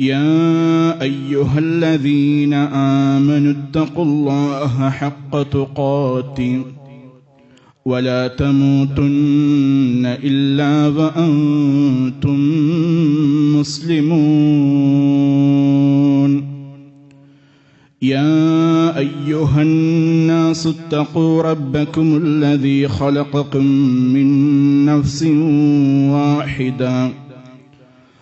يا أيها الذين آمنوا اتقوا الله حق تقاته ولا تموتن إلا وأنتم مسلمون. يا أيها الناس اتقوا ربكم الذي خلقكم من نفس واحدة.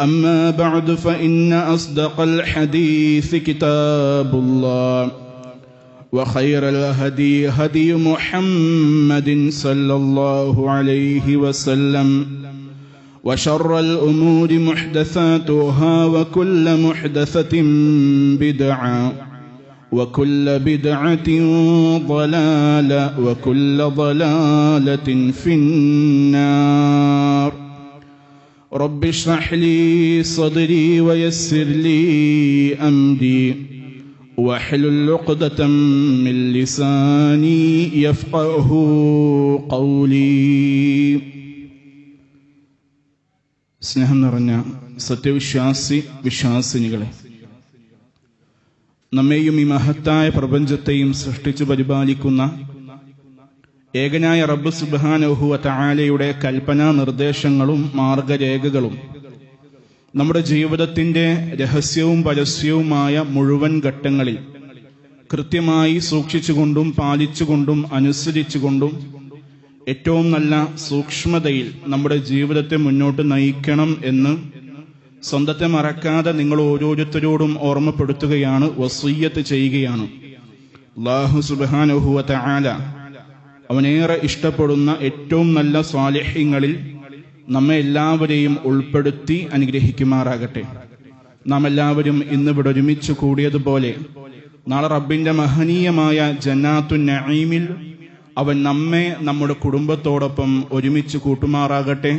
أما بعد فإن أصدق الحديث كتاب الله وخير الهدي هدي محمد صلى الله عليه وسلم وشر الأمور محدثاتها وكل محدثة بدعة وكل بدعة ضلالة وكل ضلالة في النار رب اشرح لي صدري ويسر لي أمري واحلل عقدة من لساني يفقه قولي സ്നേഹം നിറഞ്ഞ സത്യവിശ്വാസി വിശ്വാസിനികളെ നമ്മെയും ഈ മഹത്തായ പ്രപഞ്ചത്തെയും സൃഷ്ടിച്ചു പരിപാലിക്കുന്ന ഏകനായ റബ്ബ് സുബാനഹുവ താലയുടെ കൽപ്പനാ നിർദ്ദേശങ്ങളും മാർഗരേഖകളും. നമ്മുടെ ജീവിതത്തിന്റെ രഹസ്യവും പരസ്യവുമായ മുഴുവൻ ഘട്ടങ്ങളിൽ കൃത്യമായി സൂക്ഷിച്ചുകൊണ്ടും പാലിച്ചുകൊണ്ടും അനുസരിച്ചുകൊണ്ടും ഏറ്റവും നല്ല സൂക്ഷ്മതയിൽ നമ്മുടെ ജീവിതത്തെ മുന്നോട്ട് നയിക്കണം എന്ന് സ്വന്തത്തെ മറക്കാതെ നിങ്ങൾ ഓരോരുത്തരോടും ഓർമ്മപ്പെടുത്തുകയാണ് വസീയത്ത് ചെയ്യുകയാണ്. അള്ളാഹു സുബാനുഹുവ ആല അവനേറെ ഇഷ്ടപ്പെടുന്ന ഏറ്റവും നല്ല സ്വാലിഹ്യങ്ങളിൽ നമ്മെ എല്ലാവരെയും ഉൾപ്പെടുത്തി അനുഗ്രഹിക്കുമാറാകട്ടെ. നാം എല്ലാവരും ഇന്നിവിടെ ഒരുമിച്ച് കൂടിയതുപോലെ നാളെ റബ്ബിന്റെ മഹനീയമായ ജന്നാത്തു നഈമിൽ അവൻ നമ്മെ നമ്മുടെ കുടുംബത്തോടൊപ്പം ഒരുമിച്ച് കൂട്ടുമാറാകട്ടെ.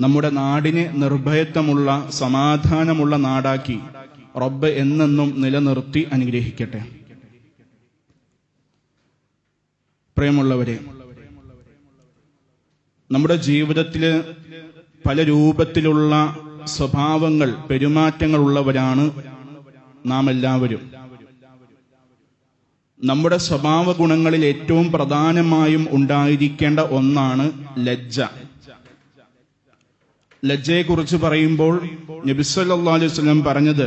നമ്മുടെ നാടിനെ നിർഭയത്വമുള്ള സമാധാനമുള്ള നാടാക്കി റബ്ബ് എന്നെന്നും നിലനിർത്തി അനുഗ്രഹിക്കട്ടെ. പ്രിയമുള്ളവരെ നമ്മുടെ ജീവിതത്തിൽ പല രൂപത്തിലുള്ള സ്വഭാവങ്ങൾ പെരുമാറ്റങ്ങൾ ഉള്ളവരാണ് നാം എല്ലാവരും നമ്മുടെ സ്വഭാവ ഗുണങ്ങളിൽ ഏറ്റവും പ്രധാനമായും ഉണ്ടായിരിക്കേണ്ട ഒന്നാണ് ലജ്ജ. ലജ്ജയെക്കുറിച്ച് പറയുമ്പോൾ നബിസ്വല്ലാ അലൈഹി സ്വലം പറഞ്ഞത്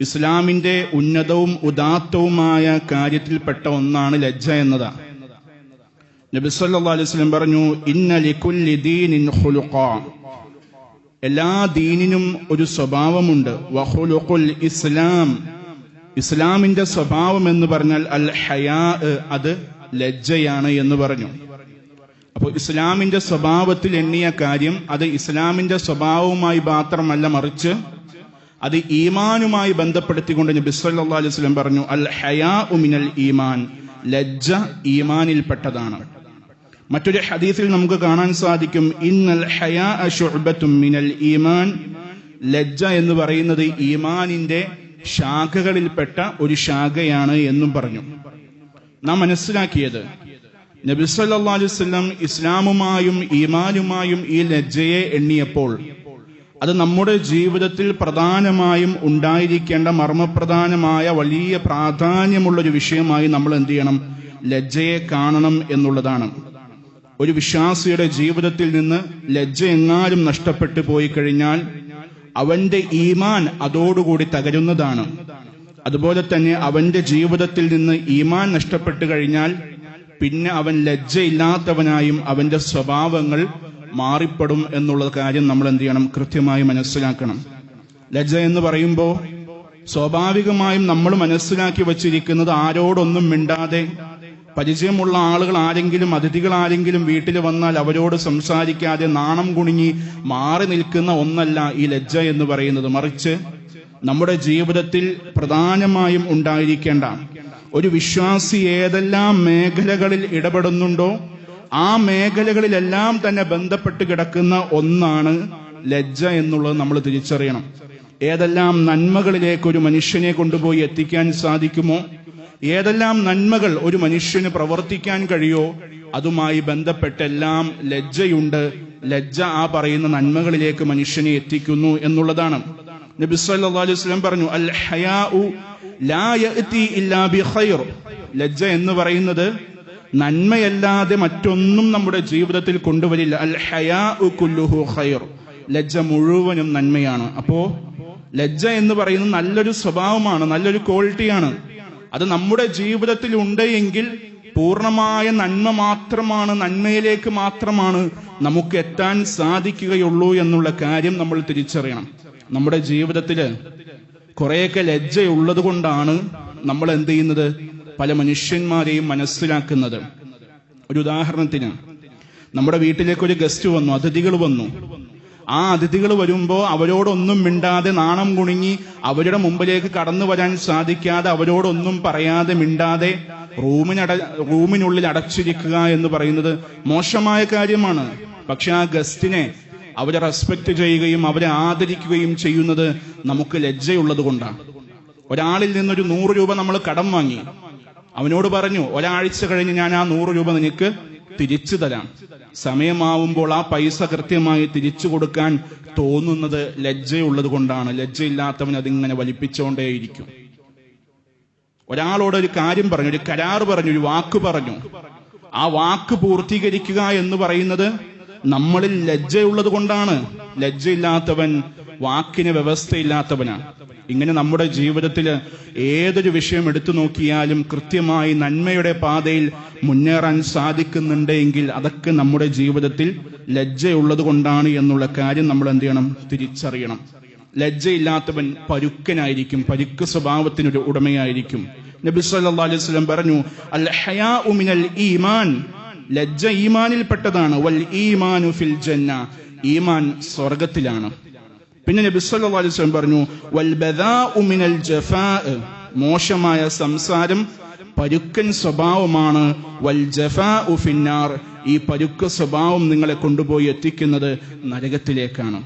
ഇസ്ലാമിന്റെ ഉന്നതവും ഉദാത്തവുമായ കാര്യത്തിൽപ്പെട്ട ഒന്നാണ് ലജ്ജ എന്നതാ. നബിസ്വല്ലാ അലൈഹി വസല്ലം പറഞ്ഞു ഇന്ന ലികുല്ലി ദീനിൻ എല്ലാ ദീനിനും ഒരു സ്വഭാവമുണ്ട്. ഇസ്ലാം. ഇസ്ലാമിന്റെ സ്വഭാവം എന്ന് പറഞ്ഞാൽ അൽ ഹയാ അത് ലജ്ജയാണ് എന്ന് പറഞ്ഞു. അപ്പോൾ ഇസ്ലാമിന്റെ സ്വഭാവത്തിൽ എണ്ണിയ കാര്യം അത് ഇസ്ലാമിന്റെ സ്വഭാവവുമായി മാത്രമല്ല മറിച്ച് അത് ഈമാനുമായി ബന്ധപ്പെടുത്തിക്കൊണ്ട് നബി സല്ലല്ലാഹു അലൈഹി വസല്ലം പറഞ്ഞു അൽ ഹയാ ഉമിനൽ ഈമാൻ. ലജ്ജ ഈമാനിൽപ്പെട്ടതാണ്. മറ്റൊരു ഹദീസിൽ നമുക്ക് കാണാൻ സാധിക്കും ഇന്നൽ ഹയാ ശുഅബത്തും മിനൽ ഈമാൻ. ലജ്ജ എന്ന് പറയുന്നത് ഈമാനിന്റെ ശാഖകളിൽപ്പെട്ട ഒരു ശാഖയാണ് എന്നും പറഞ്ഞു. നാം മനസ്സിലാക്കിയത് നബി വസല്ലം ഇസ്ലാമുമായും ഈമാനുമായും ഈ ലജ്ജയെ എണ്ണിയപ്പോൾ അത് നമ്മുടെ ജീവിതത്തിൽ പ്രധാനമായും ഉണ്ടായിരിക്കേണ്ട മർമ്മപ്രധാനമായ വലിയ പ്രാധാന്യമുള്ള ഒരു വിഷയമായി നമ്മൾ എന്ത് ചെയ്യണം? ലജ്ജയെ കാണണം എന്നുള്ളതാണ്. ഒരു വിശ്വാസിയുടെ ജീവിതത്തിൽ നിന്ന് ലജ്ജ എങ്ങാനും നഷ്ടപ്പെട്ടു പോയി കഴിഞ്ഞാൽ അവന്റെ ഈമാൻ അതോടുകൂടി തകരുന്നതാണ്. അതുപോലെ തന്നെ അവന്റെ ജീവിതത്തിൽ നിന്ന് ഈമാൻ നഷ്ടപ്പെട്ടു കഴിഞ്ഞാൽ പിന്നെ അവൻ ലജ്ജയില്ലാത്തവനായും അവന്റെ സ്വഭാവങ്ങൾ മാറിപ്പെടും എന്നുള്ള കാര്യം നമ്മൾ എന്ത് ചെയ്യണം? കൃത്യമായി മനസ്സിലാക്കണം. ലജ്ജ എന്ന് പറയുമ്പോൾ സ്വാഭാവികമായും നമ്മൾ മനസ്സിലാക്കി വച്ചിരിക്കുന്നത് ആരോടൊന്നും മിണ്ടാതെ പരിചയമുള്ള ആളുകൾ ആരെങ്കിലും അതിഥികൾ ആരെങ്കിലും വീട്ടിൽ വന്നാൽ അവരോട് സംസാരിക്കാതെ നാണം കുണുങ്ങി മാറി നിൽക്കുന്ന ഒന്നല്ല ഈ ലജ്ജ എന്ന് പറയുന്നത്. മറിച്ച് നമ്മുടെ ജീവിതത്തിൽ പ്രധാനമായും ഉണ്ടായിരിക്കേണ്ട ഒരു വിശ്വാസി ഏതെല്ലാം മേഖലകളിൽ ഇടപെടുന്നുണ്ടോ ആ മേഖലകളിലെല്ലാം തന്നെ ബന്ധപ്പെട്ട് കിടക്കുന്ന ഒന്നാണ് ലജ്ജ എന്നുള്ളത് നമ്മൾ തിരിച്ചറിയണം. ഏതെല്ലാം നന്മകളിലേക്ക് ഒരു മനുഷ്യനെ കൊണ്ടുപോയി എത്തിക്കാൻ സാധിക്കുമോ? ഏതെല്ലാം നന്മകൾ ഒരു മനുഷ്യന് പ്രവർത്തിക്കാൻ കഴിയോ? അതുമായി ബന്ധപ്പെട്ടെല്ലാം ലജ്ജയുണ്ട്. ലജ്ജ ആ പറയുന്ന നന്മകളിലേക്ക് മനുഷ്യനെ എത്തിക്കുന്നു എന്നുള്ളതാണ്. നബി സല്ലല്ലാഹു അലൈഹി വസല്ലം പറഞ്ഞു അൽ ഹയാഉ ലാ യഅതി ഇല്ലാ ബി ഖൈർ. ലജ്ജ എന്ന് പറയുന്നത് നന്മയല്ലാതെ മറ്റൊന്നും നമ്മുടെ ജീവിതത്തിൽ കൊണ്ടുവരില്ല. അൽ ഹയാഉ കുല്ലുഹു ഖൈർ. ലജ്ജ മുഴുവനും നന്മയാണ്. അപ്പോ ലജ്ജ എന്ന് പറയുന്നത് നല്ലൊരു സ്വഭാവമാണ് നല്ലൊരു ക്വാളിറ്റിയാണ്. അത് നമ്മുടെ ജീവിതത്തിൽ ഉണ്ട് എങ്കിൽ പൂർണമായ നന്മ മാത്രമാണ് നന്മയിലേക്ക് മാത്രമാണ് നമുക്ക് എത്താൻ സാധിക്കുകയുള്ളൂ എന്നുള്ള കാര്യം നമ്മൾ തിരിച്ചറിയണം. നമ്മുടെ ജീവിതത്തിൽ കുറെയൊക്കെ ലജ്ജയുള്ളത് കൊണ്ടാണ് നമ്മൾ എന്ത് ചെയ്യുന്നത്? പല മനുഷ്യന്മാരെയും മനസ്സിലാക്കുന്നത്. ഒരു ഉദാഹരണത്തിന് നമ്മുടെ വീട്ടിലേക്ക് ഒരു ഗസ്റ്റ് വന്നു അതിഥികൾ വന്നു. ആ അതിഥികൾ വരുമ്പോ അവരോടൊന്നും മിണ്ടാതെ നാണം കുണുങ്ങി അവരുടെ മുമ്പിലേക്ക് കടന്നു വരാൻ സാധിക്കാതെ അവരോടൊന്നും പറയാതെ മിണ്ടാതെ റൂമിനട റൂമിനുള്ളിൽ അടച്ചിരിക്കുക എന്ന് പറയുന്നത് മോശമായ കാര്യമാണ്. പക്ഷെ ആ ഗസ്റ്റിനെ അവരെ റെസ്പെക്ട് ചെയ്യുകയും അവരെ ആദരിക്കുകയും ചെയ്യുന്നത് നമുക്ക് ലജ്ജയുള്ളത് കൊണ്ടാണ് ഒരാളിൽ നിന്നൊരു നൂറ് രൂപ നമ്മൾ കടം വാങ്ങി. അവനോട് പറഞ്ഞു ഒരാഴ്ച കഴിഞ്ഞ് ഞാൻ ആ നൂറ് രൂപ നിനക്ക് തിരിച്ചു തരാം. സമയമാവുമ്പോൾ ആ പൈസ കൃത്യമായി തിരിച്ചു കൊടുക്കാൻ തോന്നുന്നത് ലജ്ജയുള്ളത് കൊണ്ടാണ്. ലജ്ജയില്ലാത്തവൻ അതിങ്ങനെ വലിപ്പിച്ചുകൊണ്ടേയിരിക്കും ഒരാളോട് ഒരു കാര്യം പറഞ്ഞു ഒരു കരാർ പറഞ്ഞു ഒരു വാക്ക് പറഞ്ഞു. ആ വാക്ക് പൂർത്തീകരിക്കുക എന്ന് പറയുന്നത് നമ്മളിൽ ലജ്ജയുള്ളത് കൊണ്ടാണ്. ലജ്ജയില്ലാത്തവൻ വാക്കിന് വ്യവസ്ഥയില്ലാത്തവനാണ് ഇങ്ങനെ നമ്മുടെ ജീവിതത്തിൽ ഏതൊരു വിഷയം എടുത്തു നോക്കിയാലും കൃത്യമായി നന്മയുടെ പാതയിൽ മുന്നേറാൻ സാധിക്കുന്നുണ്ടെങ്കിൽ അതൊക്കെ നമ്മുടെ ജീവിതത്തിൽ ലജ്ജയുള്ളത് കൊണ്ടാണ് എന്നുള്ള കാര്യം നമ്മൾ എന്ത് ചെയ്യണം? തിരിച്ചറിയണം. ലജ്ജയില്ലാത്തവൻ പരുക്കനായിരിക്കും. പരുക്ക് സ്വഭാവത്തിനൊരു ഉടമയായിരിക്കും. നബി സല്ലാ അലൈഹി വസല്ലം പറഞ്ഞു അൽ ഈമാൻ. ലജ്ജ ഈമാനിൽപ്പെട്ടതാണ്. വൽ ഈമാനു ഫിൽ ജന്ന. ഈമാൻ സ്വർഗത്തിലാണ് പിന്നെ അലൈഹി വസല്ലം പറഞ്ഞു വൽ ബദാഉ മിനൽ ജഫാ മോശമായ സംസാരം പരുക്കൻ സ്വഭാവമാണ്. വൽ ജഫാ ഫിന്നാർ. ഈ പരുക്ക സ്വഭാവം നിങ്ങളെ കൊണ്ടുപോയി എത്തിക്കുന്നത് നരകത്തിലേക്കാണ്.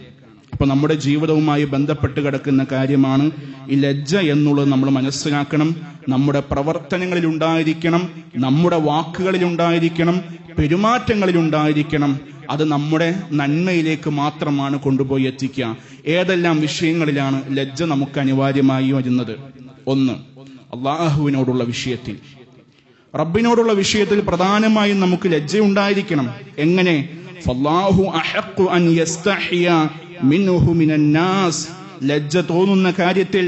അപ്പൊ നമ്മുടെ ജീവിതവുമായി ബന്ധപ്പെട്ട് കിടക്കുന്ന കാര്യമാണ് ഈ ലജ്ജ എന്നുള്ളത് നമ്മൾ മനസ്സിലാക്കണം. നമ്മുടെ പ്രവർത്തനങ്ങളിൽ ഉണ്ടായിരിക്കണം. നമ്മുടെ വാക്കുകളിൽ ഉണ്ടായിരിക്കണം. പെരുമാറ്റങ്ങളിൽ ഉണ്ടായിരിക്കണം. അത് നമ്മുടെ നന്മയിലേക്ക് മാത്രമാണ് കൊണ്ടുപോയി എത്തിക്കുക. ഏതെല്ലാം വിഷയങ്ങളിലാണ് ലജ്ജ നമുക്ക് അനിവാര്യമായി വരുന്നത്? ഒന്ന് അള്ളാഹുവിനോടുള്ള വിഷയത്തിൽ. റബ്ബിനോടുള്ള വിഷയത്തിൽ പ്രധാനമായും നമുക്ക് ലജ്ജ ഉണ്ടായിരിക്കണം എങ്ങനെ? ഫല്ലാഹു അഹഖു അൻ മിൻഹു മിനന്നാസ് ലജ്ജ തോന്നുന്ന കാര്യത്തിൽ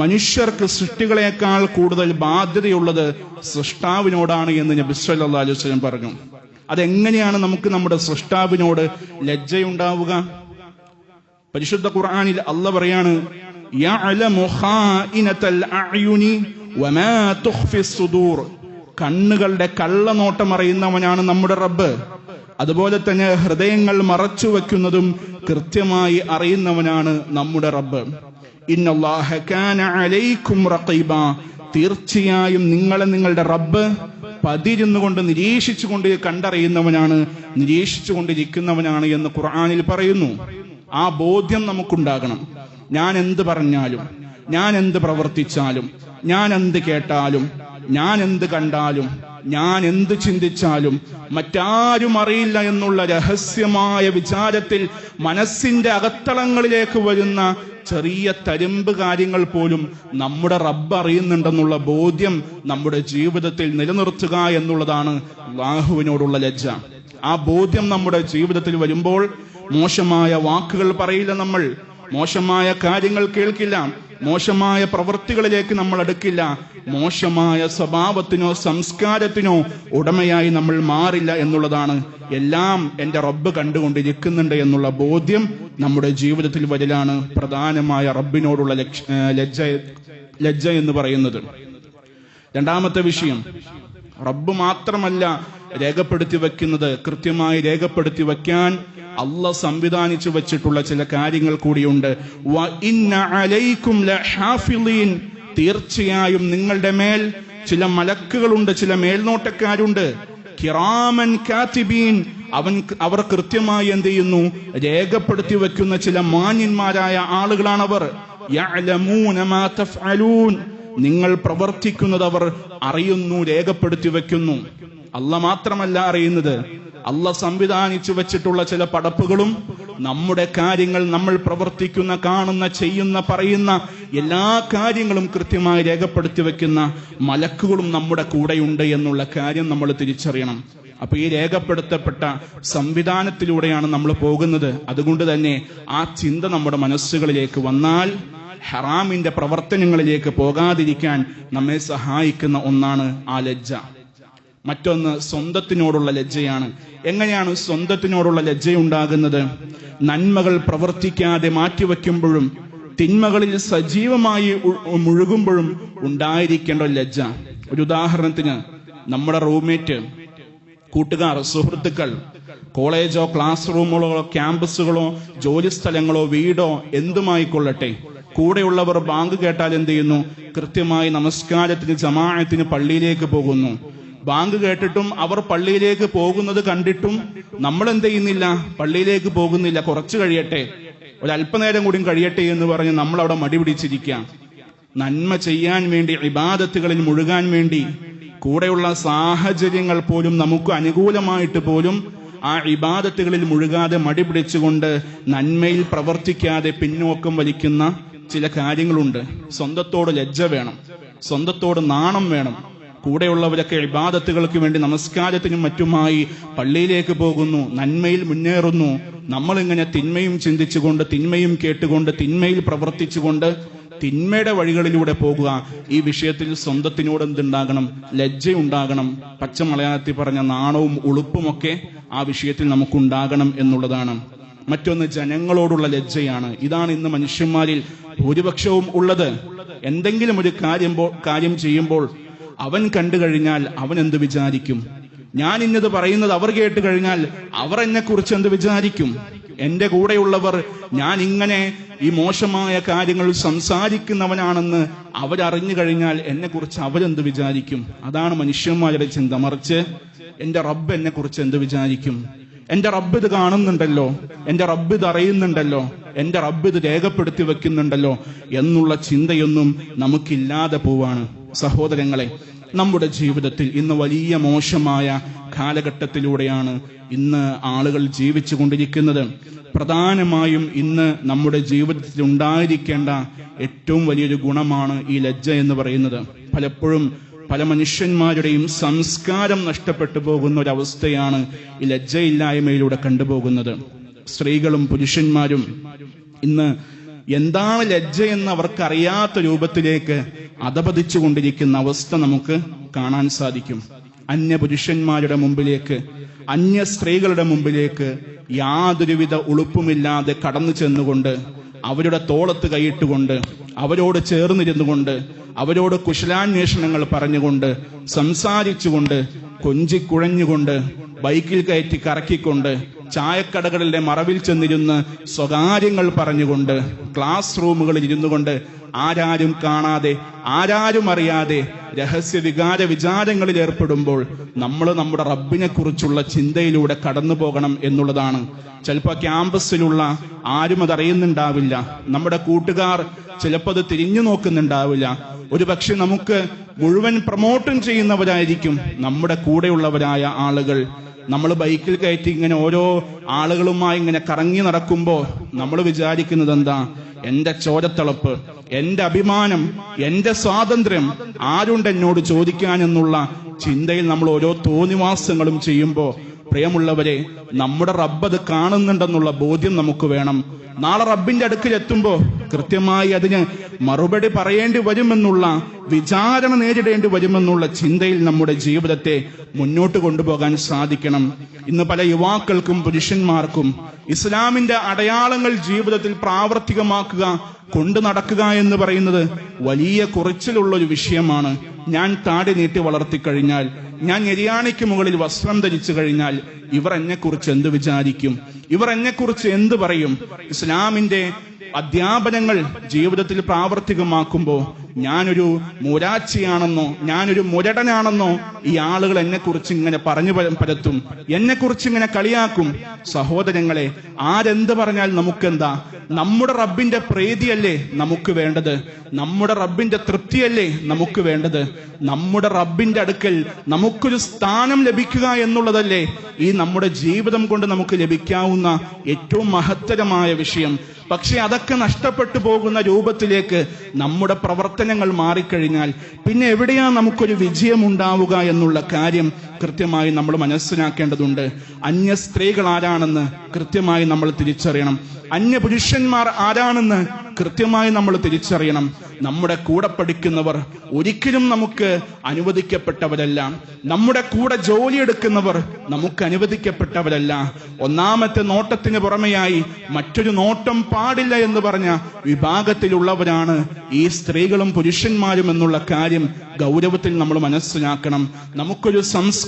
മനുഷ്യർക്ക് സൃഷ്ടികളെക്കാൾ കൂടുതൽ ബാധ്യതയുള്ളത് സൃഷ്ടാവിനോടാണ് എന്ന് നബി സല്ലല്ലാഹു അലൈഹി വസല്ലം പറഞ്ഞു. അതെങ്ങനെയാണ് നമുക്ക് നമ്മുടെ സൃഷ്ടാവിനോട് ലജ്ജയുണ്ടാവുക? പരിശുദ്ധ ഖുർആാനിൽ അല്ല പറയാണ് കണ്ണുകളുടെ കള്ളനോട്ടം അറിയുന്നവനാണ് നമ്മുടെ റബ്ബ്. അതുപോലെ തന്നെ ഹൃദയങ്ങൾ മറച്ചു വെക്കുന്നതും കൃത്യമായി അറിയുന്നവനാണ് നമ്മുടെ റബ്ബ്. തീർച്ചയായും നിങ്ങളെ നിങ്ങളുടെ റബ്ബ് പതിരുന്നുകൊണ്ട് നിരീക്ഷിച്ചുകൊണ്ട് കണ്ടറിയുന്നവനാണ് നിരീക്ഷിച്ചുകൊണ്ടിരിക്കുന്നവനാണ് എന്ന് ഖുർആാനിൽ പറയുന്നു. ആ ബോധ്യം നമുക്കുണ്ടാകണം. ഞാൻ എന്ത് പറഞ്ഞാലും ഞാൻ എന്ത് പ്രവർത്തിച്ചാലും ഞാൻ എന്ത് കേട്ടാലും ഞാൻ എന്ത് കണ്ടാലും ഞാൻ എന്ത് ചിന്തിച്ചാലും മറ്റാരും അറിയില്ല എന്നുള്ള രഹസ്യമായ വിചാരത്തിൽ മനസ്സിന്റെ അകത്തളങ്ങളിലേക്ക് വരുന്ന ചെറിയ തരിമ്പ് കാര്യങ്ങൾ പോലും നമ്മുടെ റബ്ബ് അറിയുന്നുണ്ടെന്നുള്ള ബോധ്യം നമ്മുടെ ജീവിതത്തിൽ നിലനിർത്തുക എന്നുള്ളതാണ് അള്ളാഹുവിനോടുള്ള ലജ്ജ. ആ ബോധ്യം നമ്മുടെ ജീവിതത്തിൽ വരുമ്പോൾ മോശമായ വാക്കുകൾ പറയില്ല നമ്മൾ. മോശമായ കാര്യങ്ങൾ കേൾക്കില്ല. മോശമായ പ്രവൃത്തികളിലേക്ക് നമ്മൾ അടുക്കില്ല. മോശമായ സ്വഭാവത്തിനോ സംസ്കാരത്തിനോ ഉടമയായി നമ്മൾ മാറില്ല എന്നുള്ളതാണ്. എല്ലാം എന്റെ റബ്ബ് കണ്ടുകൊണ്ടിരിക്കുന്നുണ്ട് എന്നുള്ള ബോധ്യം നമ്മുടെ ജീവിതത്തിൽ വരലാണ്. പ്രധാനമായ റബ്ബിനോടുള്ള ലജ്ജ ലജ്ജ എന്ന് പറയുന്നത്. രണ്ടാമത്തെ വിഷയം റബ്ബ് മാത്രമല്ല രേഖപ്പെടുത്തി വെക്കുന്നത് കൃത്യമായി രേഖപ്പെടുത്തി വെക്കാൻ അല്ല സംവിധാനിച്ചു വെച്ചിട്ടുള്ള ചില കാര്യങ്ങൾ കൂടിയുണ്ട്. തീർച്ചയായും നിങ്ങളുടെ മേൽ ചില മലക്കുകളുണ്ട് ചില മേൽനോട്ടക്കാരുണ്ട്. കിറാമൻ കാത്തിബീൻ. അവൻ അവർ കൃത്യമായി എന്ത് ചെയ്യുന്നു? രേഖപ്പെടുത്തി വെക്കുന്ന ചില മാന്യന്മാരായ ആളുകളാണവർ. നിങ്ങൾ പ്രവർത്തിക്കുന്നത് അവർ അറിയുന്നു രേഖപ്പെടുത്തി വെക്കുന്നു അല്ല മാത്രമല്ല അറിയുന്നത് അല്ല സംവിധാനിച്ചു വെച്ചിട്ടുള്ള ചില പടപ്പുകളും നമ്മുടെ കാര്യങ്ങൾ നമ്മൾ പ്രവർത്തിക്കുന്ന കാണുന്ന ചെയ്യുന്ന പറയുന്ന എല്ലാ കാര്യങ്ങളും കൃത്യമായി രേഖപ്പെടുത്തി വെക്കുന്ന മലക്കുകളും നമ്മുടെ കൂടെയുണ്ട് എന്നുള്ള കാര്യം നമ്മൾ തിരിച്ചറിയണം. അപ്പൊ ഈ രേഖപ്പെടുത്തപ്പെട്ട സംവിധാനത്തിലൂടെയാണ് നമ്മൾ പോകുന്നത്. അതുകൊണ്ട് തന്നെ ആ ചിന്ത നമ്മുടെ മനസ്സുകളിലേക്ക് വന്നാൽ ഹറാമിന്റെ പ്രവർത്തനങ്ങളിലേക്ക് പോകാതിരിക്കാൻ നമ്മെ സഹായിക്കുന്ന ഒന്നാണ് ആ ലജ്ജ. മറ്റൊന്ന് സ്വന്തത്തിനോടുള്ള ലജ്ജയാണ്. എങ്ങനെയാണ് സ്വന്തത്തിനോടുള്ള ലജ്ജ ഉണ്ടാകുന്നത് നന്മകൾ പ്രവർത്തിക്കാതെ മാറ്റിവെക്കുമ്പോഴും തിന്മകളിൽ സജീവമായി മുഴുകുമ്പോഴും ഉണ്ടായിരിക്കേണ്ട ലജ്ജ. ഒരു ഉദാഹരണത്തിന് നമ്മുടെ റൂംമേറ്റ് കൂട്ടുകാർ സുഹൃത്തുക്കൾ കോളേജോ ക്ലാസ് റൂമുകളോ ക്യാമ്പസുകളോ ജോലി സ്ഥലങ്ങളോ വീടോ എന്തുമായിക്കൊള്ളട്ടെ? കൂടെയുള്ളവർ ബാങ്ക് കേട്ടാൽ എന്ത് ചെയ്യുന്നു? കൃത്യമായി നമസ്കാരത്തിന് ജമാഅത്തിന് പള്ളിയിലേക്ക് പോകുന്നു. ബാങ്ക് കേട്ടിട്ടും അവർ പള്ളിയിലേക്ക് പോകുന്നത് കണ്ടിട്ടും നമ്മൾ എന്ത് ചെയ്യുന്നില്ല? പള്ളിയിലേക്ക് പോകുന്നില്ല. കുറച്ച് കഴിയട്ടെ. ഒരല്പനേരം കൂടി കഴിയട്ടെ എന്ന് പറഞ്ഞ് നമ്മൾ അവിടെ മടി പിടിച്ചിരിക്കാം നന്മ ചെയ്യാൻ വേണ്ടി ഇബാദത്തുകളിൽ മുഴുകാൻ വേണ്ടി കൂടെയുള്ള സാഹചര്യങ്ങൾ പോലും നമുക്ക് അനുകൂലമായിട്ട് പോലും ആ ഇബാദത്തുകളിൽ മുഴുകാതെ മടി പിടിച്ചുകൊണ്ട് നന്മയിൽ പ്രവർത്തിക്കാതെ പിന്നോക്കം വലിക്കുന്ന ചില കാര്യങ്ങളുണ്ട്. സ്വന്തത്തോട് ലജ്ജ വേണം. സ്വന്തത്തോട് നാണം വേണം. കൂടെയുള്ളവരൊക്കെ ഇബാദത്തുകൾക്ക് വേണ്ടി നമസ്കാരത്തിനും മറ്റുമായി പള്ളിയിലേക്ക് പോകുന്നു നന്മയിൽ മുന്നേറുന്നു. നമ്മളിങ്ങനെ തിന്മയും ചിന്തിച്ചുകൊണ്ട് തിന്മയും കേട്ടുകൊണ്ട് തിന്മയിൽ പ്രവർത്തിച്ചുകൊണ്ട് തിന്മയുടെ വഴികളിലൂടെ പോകുക. ഈ വിഷയത്തിൽ സ്വന്തത്തിനോട് എന്തുണ്ടാകണം? ലജ്ജയുണ്ടാകണം. പച്ച മലയാളത്തിൽ പറഞ്ഞ നാണവും ഉളുപ്പുമൊക്കെ ആ വിഷയത്തിൽ നമുക്കുണ്ടാകണം എന്നുള്ളതാണ്. മറ്റൊന്ന് ജനങ്ങളോടുള്ള ലജ്ജയാണ്. ഇതാണ് ഇന്ന് മനുഷ്യന്മാരിൽ ഭൂരിപക്ഷവും ഉള്ളത്. എന്തെങ്കിലും ഒരു കാര്യം കാര്യം ചെയ്യുമ്പോൾ അവൻ കണ്ടു കഴിഞ്ഞാൽ അവൻ എന്ത് വിചാരിക്കും? ഞാൻ ഇന്നത് പറയുന്നത് അവർ കേട്ട് കഴിഞ്ഞാൽ അവർ എന്നെ കുറിച്ച് എന്ത് വിചാരിക്കും? എന്റെ കൂടെയുള്ളവർ ഞാൻ ഇങ്ങനെ ഈ മോശമായ കാര്യങ്ങൾ സംസാരിക്കുന്നവനാണെന്ന് അവരറിഞ്ഞു കഴിഞ്ഞാൽ എന്നെ കുറിച്ച് അവരെന്ത് വിചാരിക്കും? അതാണ് മനുഷ്യന്മാരുടെ ചിന്ത. മറിച്ച് എന്റെ റബ്ബ് എന്നെ കുറിച്ച് എന്ത് വിചാരിക്കും? എന്റെ റബ്ബ് ഇത് കാണുന്നുണ്ടല്ലോ എന്റെ റബ്ബ് ഇത് അറിയുന്നുണ്ടല്ലോ എന്റെ റബ്ബ് ഇത് രേഖപ്പെടുത്തി വെക്കുന്നുണ്ടല്ലോ എന്നുള്ള ചിന്തയൊന്നും നമുക്കില്ലാതെ പോവാണ്. സഹോദരങ്ങളെ നമ്മുടെ ജീവിതത്തിൽ ഇന്ന് വലിയ മോശമായ കാലഘട്ടത്തിലൂടെയാണ് ഇന്ന് ആളുകൾ ജീവിച്ചു കൊണ്ടിരിക്കുന്നത്. പ്രധാനമായും ഇന്ന് നമ്മുടെ ജീവിതത്തിൽ ഉണ്ടായിരിക്കേണ്ട ഏറ്റവും വലിയൊരു ഗുണമാണ് ഈ ലജ്ജ എന്ന് പറയുന്നത്. പലപ്പോഴും പല മനുഷ്യന്മാരുടെയും സംസ്കാരം നഷ്ടപ്പെട്ടു പോകുന്ന ഒരവസ്ഥയാണ് ഈ ലജ്ജയില്ലായ്മയിലൂടെ കണ്ടുപോകുന്നത്. സ്ത്രീകളും പുരുഷന്മാരും ഇന്ന് എന്താണ് ലജ്ജ എന്ന് അവർക്കറിയാത്ത രൂപത്തിലേക്ക് അധപതിച്ചു കൊണ്ടിരിക്കുന്ന അവസ്ഥ നമുക്ക് കാണാൻ സാധിക്കും. അന്യ പുരുഷന്മാരുടെ മുമ്പിലേക്ക് അന്യ സ്ത്രീകളുടെ മുമ്പിലേക്ക് യാതൊരുവിധ ഉളുപ്പുമില്ലാതെ കടന്നു ചെന്നുകൊണ്ട് അവരുടെ തോളത്ത് കൈയിട്ടുകൊണ്ട് അവരോട് ചേർന്നിരുന്നുകൊണ്ട് അവരോട് കുശലാന്വേഷണങ്ങൾ പറഞ്ഞുകൊണ്ട് സംസാരിച്ചുകൊണ്ട് കൊഞ്ചിക്കുഴഞ്ഞുകൊണ്ട് ബൈക്കിൽ കയറ്റി കറക്കിക്കൊണ്ട് ചായക്കടകളിലെ മറവിൽ ചെന്നിരുന്ന് സ്വകാര്യങ്ങൾ പറഞ്ഞുകൊണ്ട് ക്ലാസ് റൂമുകളിൽ ഇരുന്നു കൊണ്ട് ആരാരും കാണാതെ ആരാരും അറിയാതെ രഹസ്യ വികാര വിചാരങ്ങളിൽ ഏർപ്പെടുമ്പോൾ നമ്മൾ നമ്മുടെ റബ്ബിനെ കുറിച്ചുള്ള ചിന്തയിലൂടെ കടന്നു പോകണം എന്നുള്ളതാണ്. ചിലപ്പോൾ ക്യാമ്പസിലുള്ള ആരും അതറിയുന്നുണ്ടാവില്ല നമ്മുടെ കൂട്ടുകാർ ചിലപ്പോൾ അത് തിരിഞ്ഞു നോക്കുന്നുണ്ടാവില്ല. ഒരു പക്ഷെ നമുക്ക് മുഴുവൻ പ്രൊമോട്ടും ചെയ്യുന്നവരായിരിക്കും നമ്മുടെ കൂടെയുള്ളവരായ ആളുകൾ. നമ്മൾ ബൈക്കിൽ കയറ്റി ഇങ്ങനെ ഓരോ ആളുകളുമായി ഇങ്ങനെ കറങ്ങി നടക്കുമ്പോൾ നമ്മൾ വിചാരിക്കുന്നത് എന്താ? എന്റെ ചോരത്തിളപ്പ് എന്റെ അഭിമാനം എന്റെ സ്വാതന്ത്ര്യം ആരുണ്ട് എന്നോട് ചോദിക്കാനെന്നുള്ള ചിന്തയിൽ നമ്മൾ ഓരോ തോന്നിവാസങ്ങളും ചെയ്യുമ്പോൾ പ്രിയമുള്ളവരെ നമ്മുടെ റബ്ബ് അത് കാണുന്നുണ്ടെന്നുള്ള ബോധ്യം നമുക്ക് വേണം. നാളെ റബ്ബിന്റെ അടുക്കൽ എത്തുമ്പോൾ കൃത്യമായി അതിന് മറുപടി പറയേണ്ടി വരുമെന്നുള്ള വിചാരണ നേരിടേണ്ടി വരുമെന്നുള്ള ചിന്തയിൽ നമ്മുടെ ജീവിതത്തെ മുന്നോട്ട് കൊണ്ടുപോകാൻ സാധിക്കണം. ഇന്ന് പല യുവാക്കൾക്കും പുരുഷന്മാർക്കും ഇസ്ലാമിന്റെ അടയാളങ്ങൾ ജീവിതത്തിൽ പ്രാവർത്തികമാക്കുക കൊണ്ടു നടക്കുക എന്ന് പറയുന്നത് വലിയ കുറച്ചിലുള്ള ഒരു വിഷയമാണ്. ഞാൻ താടി നീട്ടി വളർത്തിക്കഴിഞ്ഞാൽ ഞാൻ എരിയാണിക്ക് മുകളിൽ വസ്ത്രം ധരിച്ചു കഴിഞ്ഞാൽ ഇവർ എന്നെക്കുറിച്ച് എന്ത് വിചാരിക്കും? ഇവർ എന്നെക്കുറിച്ച് എന്ത് പറയും? ഇസ്ലാമിന്റെ അധ്യാപനങ്ങൾ ജീവിതത്തിൽ പ്രാവർത്തികമാക്കുമ്പോൾ ഞാനൊരു മുരാച്ചിയാണെന്നോ ഞാനൊരു മുരടനാണെന്നോ ഈ ആളുകൾ എന്നെ കുറിച്ച് ഇങ്ങനെ പറഞ്ഞു പരത്തും എന്നെ കുറിച്ച് ഇങ്ങനെ കളിയാക്കും. സഹോദരങ്ങളെ ആരെന്ത് പറഞ്ഞാൽ നമുക്കെന്താ? നമ്മുടെ റബ്ബിന്റെ പ്രീതിയല്ലേ നമുക്ക് വേണ്ടത്? നമ്മുടെ റബ്ബിന്റെ തൃപ്തിയല്ലേ നമുക്ക് വേണ്ടത്? നമ്മുടെ റബ്ബിന്റെ അടുക്കൽ നമുക്കൊരു സ്ഥാനം ലഭിക്കുക എന്നുള്ളതല്ലേ ഈ നമ്മുടെ ജീവിതം കൊണ്ട് നമുക്ക് ലഭിക്കാവുന്ന ഏറ്റവും മഹത്തരമായ വിഷയം. പക്ഷെ അതൊക്കെ നഷ്ടപ്പെട്ടു പോകുന്ന രൂപത്തിലേക്ക് നമ്മുടെ പ്രവർത്തനങ്ങൾ മാറിക്കഴിഞ്ഞാൽ പിന്നെ എവിടെയാ നമുക്കൊരു വിജയം ഉണ്ടാവുക എന്നുള്ള കാര്യം കൃത്യമായി നമ്മൾ മനസ്സിലാക്കേണ്ടതുണ്ട്. അന്യ സ്ത്രീകൾ ആരാണെന്ന് കൃത്യമായി നമ്മൾ തിരിച്ചറിയണം. അന്യ പുരുഷന്മാർ ആരാണെന്ന് കൃത്യമായി നമ്മൾ തിരിച്ചറിയണം. നമ്മുടെ കൂടെ പഠിക്കുന്നവർ ഒരിക്കലും നമുക്ക് അനുവദിക്കപ്പെട്ടവരല്ല. നമ്മുടെ കൂടെ ജോലിയെടുക്കുന്നവർ നമുക്ക് അനുവദിക്കപ്പെട്ടവരല്ല. ഒന്നാമത്തെ നോട്ടത്തിന് പുറമെയായി മറ്റൊരു നോട്ടം പാടില്ല എന്ന് പറഞ്ഞ വിഭാഗത്തിലുള്ളവരാണ് ഈ സ്ത്രീകളും പുരുഷന്മാരും എന്നുള്ള കാര്യം ഗൗരവത്തിൽ നമ്മൾ മനസ്സിലാക്കണം. നമുക്കൊരു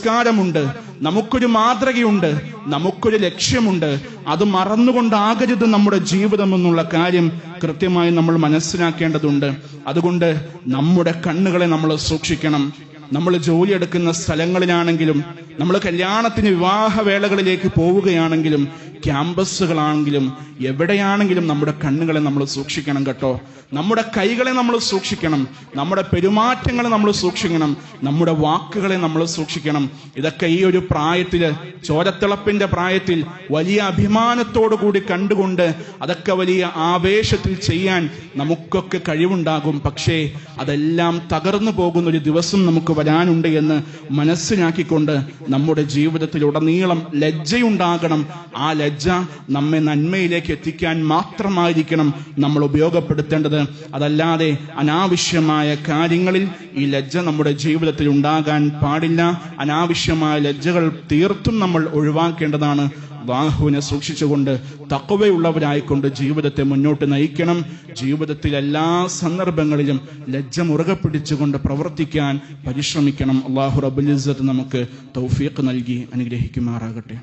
സംസ്കാരമുണ്ട്. നമുക്കൊരു മാതൃകയുണ്ട്. നമുക്കൊരു ലക്ഷ്യമുണ്ട്. അത് മറന്നുകൊണ്ടാകരുത് നമ്മുടെ ജീവിതം എന്നുള്ള കാര്യം കൃത്യമായി നമ്മൾ മനസ്സിലാക്കേണ്ടതുണ്ട്. അതുകൊണ്ട് നമ്മുടെ കണ്ണുകളെ നമ്മൾ സൂക്ഷിക്കണം. നമ്മൾ ജോലിയെടുക്കുന്ന സ്ഥലങ്ങളിലാണെങ്കിലും നമ്മൾ കല്യാണത്തിന് വിവാഹവേളകളിലേക്ക് പോവുകയാണെങ്കിലും ക്യാമ്പസുകളാണെങ്കിലും എവിടെയാണെങ്കിലും നമ്മുടെ കണ്ണുകളെ നമ്മൾ സൂക്ഷിക്കണം കേട്ടോ. നമ്മുടെ കൈകളെ നമ്മൾ സൂക്ഷിക്കണം. നമ്മുടെ പെരുമാറ്റങ്ങളെ നമ്മൾ സൂക്ഷിക്കണം. നമ്മുടെ വാക്കുകളെ നമ്മൾ സൂക്ഷിക്കണം. ഇതൊക്കെ ഈ ഒരു പ്രായത്തിൽ ചോരത്തിളപ്പിന്റെ പ്രായത്തിൽ വലിയ അഭിമാനത്തോടു കൂടി കണ്ടുകൊണ്ട് അതൊക്കെ വലിയ ആവേശത്തിൽ ചെയ്യാൻ നമുക്കൊക്കെ കഴിവുണ്ടാകും. പക്ഷേ അതെല്ലാം തകർന്നു പോകുന്ന ഒരു ദിവസം നമുക്ക് വരാനുണ്ട് എന്ന് മനസ്സിലാക്കിക്കൊണ്ട് നമ്മുടെ ജീവിതത്തിൽ ഉടനീളം ലജ്ജയുണ്ടാകണം. ആ ലജ്ജ നമ്മെ നന്മയിലേക്ക് എത്തിക്കാൻ മാത്രമായിരിക്കണം നമ്മൾ ഉപയോഗപ്പെടുത്തേണ്ടത്. അതല്ലാതെ അനാവശ്യമായ കാര്യങ്ങളിൽ ഈ ലജ്ജ നമ്മുടെ ജീവിതത്തിൽ ഉണ്ടാകാൻ പാടില്ല. അനാവശ്യമായ ലജ്ജകൾ തീർത്തും നമ്മൾ ഒഴിവാക്കേണ്ടതാണ്. ബാഹുവിനെ സൂക്ഷിച്ചുകൊണ്ട് തക്കവയുള്ളവരായിക്കൊണ്ട് ജീവിതത്തെ മുന്നോട്ട് നയിക്കണം ജീവിതത്തിൽ എല്ലാ സന്ദർഭങ്ങളിലും ലജ്ജ മുറുകെ പിടിച്ചുകൊണ്ട് പ്രവർത്തിക്കാൻ പരിശ്രമിക്കണം അള്ളാഹു റബുൽ ഇസ്സത്ത് നമുക്ക് തൗഫീഖ് നൽകി അനുഗ്രഹിക്കുമാറാകട്ടെ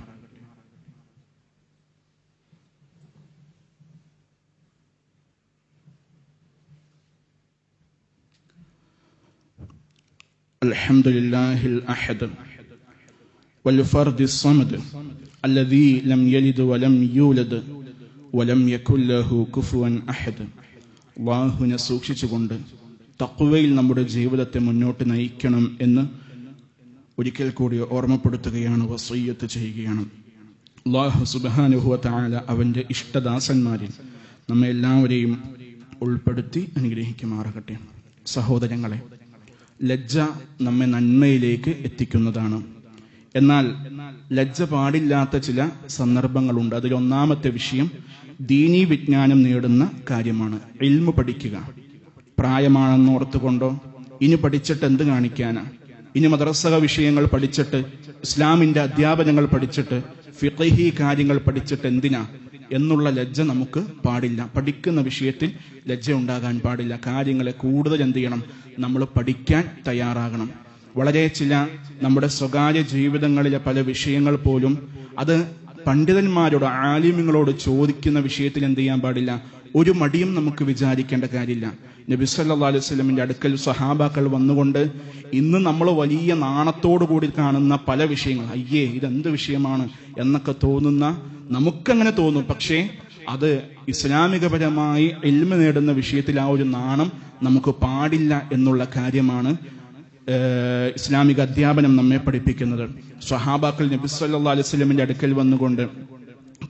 الحمد لله الأحد والفرد الصمد الذي لم يلد ولم يولد ولم يكن له كفوا أحد അള്ളാഹുവിനെ സൂക്ഷിച്ചുകൊണ്ട് തക്കുവയിൽ നമ്മുടെ ജീവിതത്തെ മുന്നോട്ട് നയിക്കണം എന്ന് ഒരിക്കൽ കൂടി ഓർമ്മപ്പെടുത്തുകയാണ് വസയ്യത്ത് ചെയ്യുകയാണ് അള്ളാഹു സുബാനുഹുവ താല അവന്റെ ഇഷ്ടദാസന്മാരിൽ നമ്മെ എല്ലാവരെയും ഉൾപ്പെടുത്തി അനുഗ്രഹിക്കുമാറാകട്ടെ സഹോദരങ്ങളെ ലജ്ജ നമ്മെ നന്മയിലേക്ക് എത്തിക്കുന്നതാണ് എന്നാൽ ലജ്ജ പാടില്ലാത്ത ചില സന്ദർഭങ്ങളുണ്ട്. അതിൽ ഒന്നാമത്തെ വിഷയം ദീനി വിജ്ഞാനം നേടുന്ന കാര്യമാണ്. ഇൽമു പഠിക്കുക. പ്രായമാണെന്ന് ഓർത്തുകൊണ്ടോ? ഇനി പഠിച്ചിട്ട് എന്ത് കാണിക്കാനാ? ഇനി മദ്രസക വിഷയങ്ങൾ പഠിച്ചിട്ട് ഇസ്ലാമിന്റെ അധ്യാപനങ്ങൾ പഠിച്ചിട്ട് ഫിഖഹി കാര്യങ്ങൾ പഠിച്ചിട്ട് എന്തിനാ? എന്നുള്ള ലജ്ജ നമുക്ക് പാടില്ല. പഠിക്കുന്ന വിഷയത്തിൽ ലജ്ജ ഉണ്ടാകാൻ പാടില്ല. കാര്യങ്ങളെ കൂടുതൽ എന്ത് ചെയ്യണം? നമ്മൾ പഠിക്കാൻ തയ്യാറാകണം. വളരെ ചില നമ്മുടെ സ്വകാര്യ ജീവിതങ്ങളിലെ പല വിഷയങ്ങൾ പോലും അത് പണ്ഡിതന്മാരോട് ആലിമ്യങ്ങളോട് ചോദിക്കുന്ന വിഷയത്തിൽ എന്ത് ചെയ്യാൻ പാടില്ല? ഒരു മടിയും നമുക്ക് വിചാരിക്കേണ്ട കാര്യമില്ല. നബി സല്ലല്ലാഹു അലൈഹി സ്വലമിന്റെ അടുക്കൽ സഹാബാക്കൾ വന്നുകൊണ്ട് ഇന്ന് നമ്മൾ വലിയ നാണത്തോടു കൂടി കാണുന്ന പല വിഷയങ്ങൾ അയ്യേ ഇതെന്ത് വിഷയമാണ് എന്നൊക്കെ തോന്നുന്ന നമുക്കങ്ങനെ തോന്നും. പക്ഷേ അത് ഇസ്ലാമികപരമായി എൽമ നേടുന്ന വിഷയത്തിൽ ആ ഒരു നാണം നമുക്ക് പാടില്ല എന്നുള്ള കാര്യമാണ് ഇസ്ലാമിക അധ്യാപനം നമ്മെ പഠിപ്പിക്കുന്നത്. സ്വഹാബാക്കൾ അലൈഹി വസല്ലമിന്റെ അടുക്കൽ വന്നുകൊണ്ട്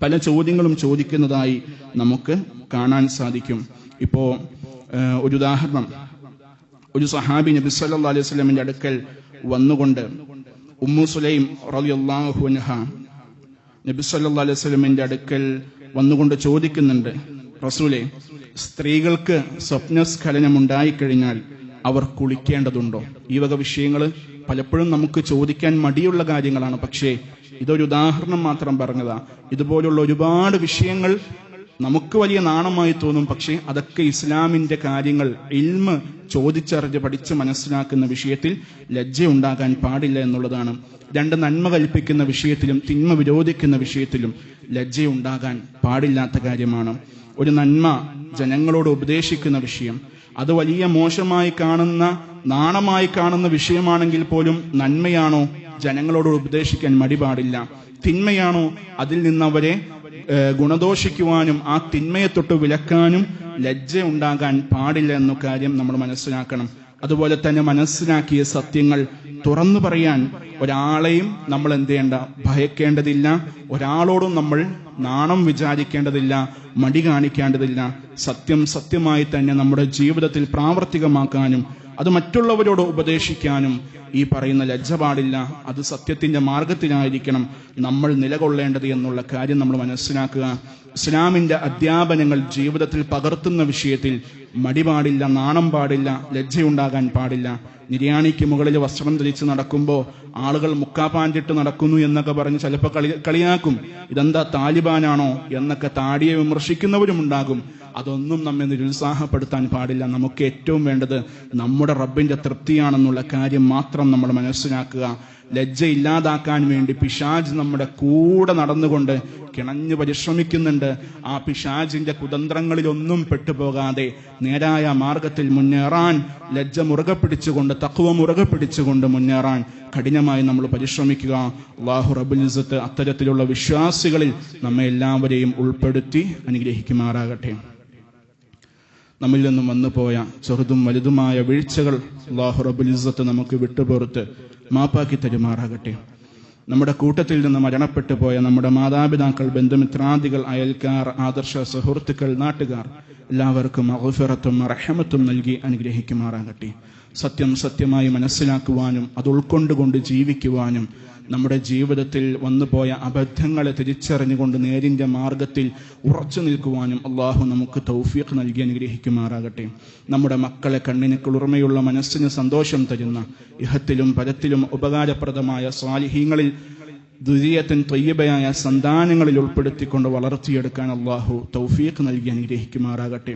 പല ചോദ്യങ്ങളും ചോദിക്കുന്നതായി നമുക്ക് കാണാൻ സാധിക്കും. ഇപ്പോ ഒരു ഉദാഹരണം. ഒരു സഹാബി നബി സല്ലാ അലൈഹി സ്വലമിന്റെ അടുക്കൽ വന്നുകൊണ്ട് ഉമ്മു സുലൈം റളിയല്ലാഹു അൻഹ നബി സല്ലാ അലൈഹി സ്വലമിന്റെ അടുക്കൽ വന്നുകൊണ്ട് ചോദിക്കുന്നുണ്ട് റസൂലെ സ്ത്രീകൾക്ക് സ്വപ്നസ്ഖലനം ഉണ്ടായിക്കഴിഞ്ഞാൽ അവർ കുളിക്കേണ്ടതുണ്ടോ? ഈ വക വിഷയങ്ങൾ പലപ്പോഴും നമുക്ക് ചോദിക്കാൻ മടിയുള്ള കാര്യങ്ങളാണ്. പക്ഷേ ഇതൊരു ഉദാഹരണം മാത്രം പറഞ്ഞതാ. ഇതുപോലുള്ള ഒരുപാട് വിഷയങ്ങൾ നമുക്ക് വലിയ നാണമായി തോന്നും. പക്ഷേ അതൊക്കെ ഇസ്ലാമിന്റെ കാര്യങ്ങൾ ഇൽമ് ചോദിച്ചറിഞ്ഞ് പഠിച്ച് മനസ്സിലാക്കുന്ന വിഷയത്തിൽ ലജ്ജ ഉണ്ടാകാൻ പാടില്ല എന്നുള്ളതാണ്. രണ്ട് നന്മ കൽപ്പിക്കുന്ന വിഷയത്തിലും തിന്മ വിരോധിക്കുന്ന വിഷയത്തിലും ലജ്ജ ഉണ്ടാകാൻ പാടില്ലാത്ത കാര്യമാണ്. ഒരു നന്മ ജനങ്ങളോട് ഉപദേശിക്കുന്ന വിഷയം. അത് വലിയ മോശമായി കാണുന്ന നാണമായി കാണുന്ന വിഷയമാണെങ്കിൽ പോലും നന്മയാണോ ജനങ്ങളോട് ഉപദേശിക്കാൻ മടിപാടില്ല. തിന്മയാണോ അതിൽ നിന്നവരെ ഗുണദോഷിക്കുവാനും ആ തിന്മയെ തൊട്ട് വിലക്കാനും ലജ്ജ ഉണ്ടാകാൻ പാടില്ല എന്ന കാര്യം നമ്മൾ മനസ്സിലാക്കണം. അതുപോലെ തന്നെ മനസ്സിലാക്കിയ സത്യങ്ങൾ തുറന്നു പറയാൻ ഒരാളെയും നമ്മൾ എന്ത് ചെയ്യേണ്ട? ഭയക്കേണ്ടതില്ല. ഒരാളോടും നമ്മൾ നാണം വിചാരിക്കേണ്ടതില്ല മടി കാണിക്കേണ്ടതില്ല. സത്യം സത്യമായി തന്നെ നമ്മുടെ ജീവിതത്തിൽ പ്രാവർത്തികമാക്കാനും അത് മറ്റുള്ളവരോട് ഉപദേശിക്കാനും ഈ പറയുന്ന ലജ്ജ പാടില്ല അത് സത്യത്തിന്റെ മാർഗത്തിലായിരിക്കണം നമ്മൾ നിലകൊള്ളേണ്ടത് എന്നുള്ള കാര്യം നമ്മൾ മനസ്സിലാക്കുക. ഇസ്ലാമിന്റെ അധ്യാപനങ്ങൾ ജീവിതത്തിൽ പകർത്തുന്ന വിഷയത്തിൽ മടി പാടില്ല നാണം പാടില്ല ലജ്ജയുണ്ടാകാൻ പാടില്ല. നിര്യാണിക്ക് മുകളിൽ വസ്ത്രം ധരിച്ച് നടക്കുമ്പോൾ ആളുകൾ മുക്കാപ്പാഞ്ചിട്ട് നടക്കുന്നു എന്നൊക്കെ പറഞ്ഞ് ചിലപ്പോൾ കളി കളിയാക്കും. ഇതെന്താ താലിബാനാണോ എന്നൊക്കെ താടിയെ വിമർശിക്കുന്നവരും ഉണ്ടാകും. അതൊന്നും നമ്മെ നിരുത്സാഹപ്പെടുത്താൻ പാടില്ല. നമുക്ക് ഏറ്റവും വേണ്ടത് നമ്മുടെ റബ്ബിന്റെ തൃപ്തിയാണെന്നുള്ള കാര്യം മാത്രം നമ്മൾ മനസ്സിലാക്കുക. ലജ്ജ ഇല്ലാതാക്കാൻ വേണ്ടി പിശാജ് നമ്മുടെ കൂടെ നടന്നുകൊണ്ട് കിണഞ്ഞു പരിശ്രമിക്കുന്നുണ്ട്. ആ പിശാജിന്റെ കുതന്ത്രങ്ങളിലൊന്നും പെട്ടുപോകാതെ നേരായ മാർഗത്തിൽ മുന്നേറാൻ ലജ്ജ മുറുകെ പിടിച്ചുകൊണ്ട് തക്കുവ മുറുകെ പിടിച്ചുകൊണ്ട് മുന്നേറാൻ കഠിനമായി നമ്മൾ പരിശ്രമിക്കുക. അള്ളാഹു റബുൽ ഇസ്സത്ത് അത്തരത്തിലുള്ള വിശ്വാസികളിൽ നമ്മെ എല്ലാവരെയും ഉൾപ്പെടുത്തി അനുഗ്രഹിക്കുമാറാകട്ടെ. നമ്മിൽ നിന്നും വന്നുപോയ ചെറുതും വലുതുമായ വീഴ്ചകൾ അള്ളാഹു റബുൽ ഇസ്സത്ത് നമുക്ക് വിട്ടുപുറത്ത് മാപ്പാക്കി തരുമാറാകട്ടെ. നമ്മുടെ കൂട്ടത്തിൽ നിന്ന് മരണപ്പെട്ടു പോയ നമ്മുടെ മാതാപിതാക്കൾ ബന്ധുമിത്രാദികൾ അയൽക്കാർ ആദർശ സുഹൃത്തുക്കൾ നാട്ടുകാർ എല്ലാവർക്കും അഹുഫിറത്തും റഹമത്തും നൽകി അനുഗ്രഹിക്കുമാറാകട്ടെ. സത്യം സത്യമായി മനസ്സിലാക്കുവാനും അത് ഉൾക്കൊണ്ടുകൊണ്ട് ജീവിക്കുവാനും നമ്മുടെ ജീവിതത്തിൽ വന്നുപോയ അബദ്ധങ്ങളെ തിരിച്ചറിഞ്ഞുകൊണ്ട് നേരിന്റെ മാർഗത്തിൽ ഉറച്ചു നിൽക്കുവാനും അള്ളാഹു നമുക്ക് തൗഫീഖ് നൽകി അനുഗ്രഹിക്കുമാറാകട്ടെ. നമ്മുടെ മക്കളെ കണ്ണിന് കുളിർമയുള്ള മനസ്സിന് സന്തോഷം തരുന്ന ഇഹത്തിലും പരത്തിലും ഉപകാരപ്രദമായ സ്വാലിഹീങ്ങളിൽ ദുരിയത്തിൻ തൊയ്യബയായ സന്താനങ്ങളിൽ ഉൾപ്പെടുത്തിക്കൊണ്ട് വളർത്തിയെടുക്കാൻ അള്ളാഹു തൗഫീഖ് നൽകി അനുഗ്രഹിക്കുമാറാകട്ടെ.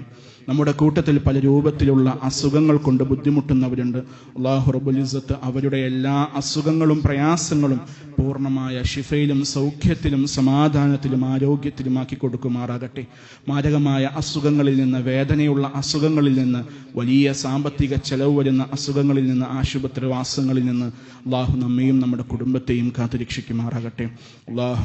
നമ്മുടെ കൂട്ടത്തിൽ പല രൂപത്തിലുള്ള അസുഖങ്ങൾ കൊണ്ട് ബുദ്ധിമുട്ടുന്നവരുണ്ട്. അള്ളാഹു റബുൽ ഇസ്സത്ത് അവരുടെ എല്ലാ അസുഖങ്ങളും പ്രയാസങ്ങളും പൂർണമായ ഷിഫയിലും സൗഖ്യത്തിലും സമാധാനത്തിലും ആരോഗ്യത്തിലുമാക്കി കൊടുക്കുമാറാകട്ടെ. മാരകമായ അസുഖങ്ങളിൽ നിന്ന് വേദനയുള്ള അസുഖങ്ങളിൽ നിന്ന് വലിയ സാമ്പത്തിക ചെലവ് വരുന്ന അസുഖങ്ങളിൽ നിന്ന് ആശുപത്രിവാസങ്ങളിൽ നിന്ന് അള്ളാഹു നമ്മയും നമ്മുടെ കുടുംബത്തെയും കാത്തുരക്ഷിക്കുമാറാകട്ടെ അള്ളാഹു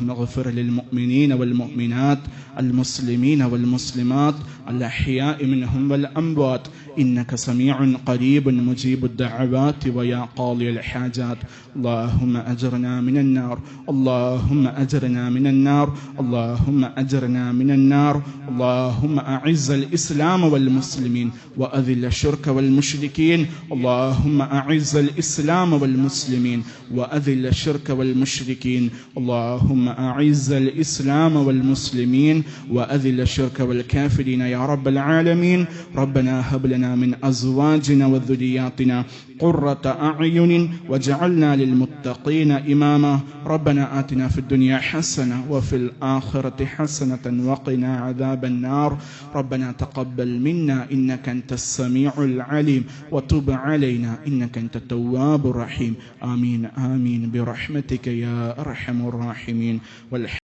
للمؤمنين والمؤمنات المسلمين والمسلمات الأحياء منهم والأموات إنك سميع قريب مجيب الدعوات ويا قاضي الحاجات اللهم أجرنا من النار اللهم أجرنا من النار اللهم أجرنا من النار اللهم أعز الإسلام والمسلمين وأذل الشرك والمشركين اللهم أعز الإسلام والمسلمين وأذل الشرك والمشركين. المشركين اللهم أعز الإسلام والمسلمين وأذل الشرك والكافرين يا رب العالمين. ربنا هب لنا من أزواجنا وذرياتنا قرة أعين وجعلنا للمتقين إماما. ربنا آتنا في الدنيا حسنة وفي الآخرة حسنة وقنا عذاب النار. ربنا تقبل منا إنك أنت السميع العليم. وتب علينا إنك أنت التواب الرحيم. آمين آمين. برحمتك يا أرحم الراحمين. والحمد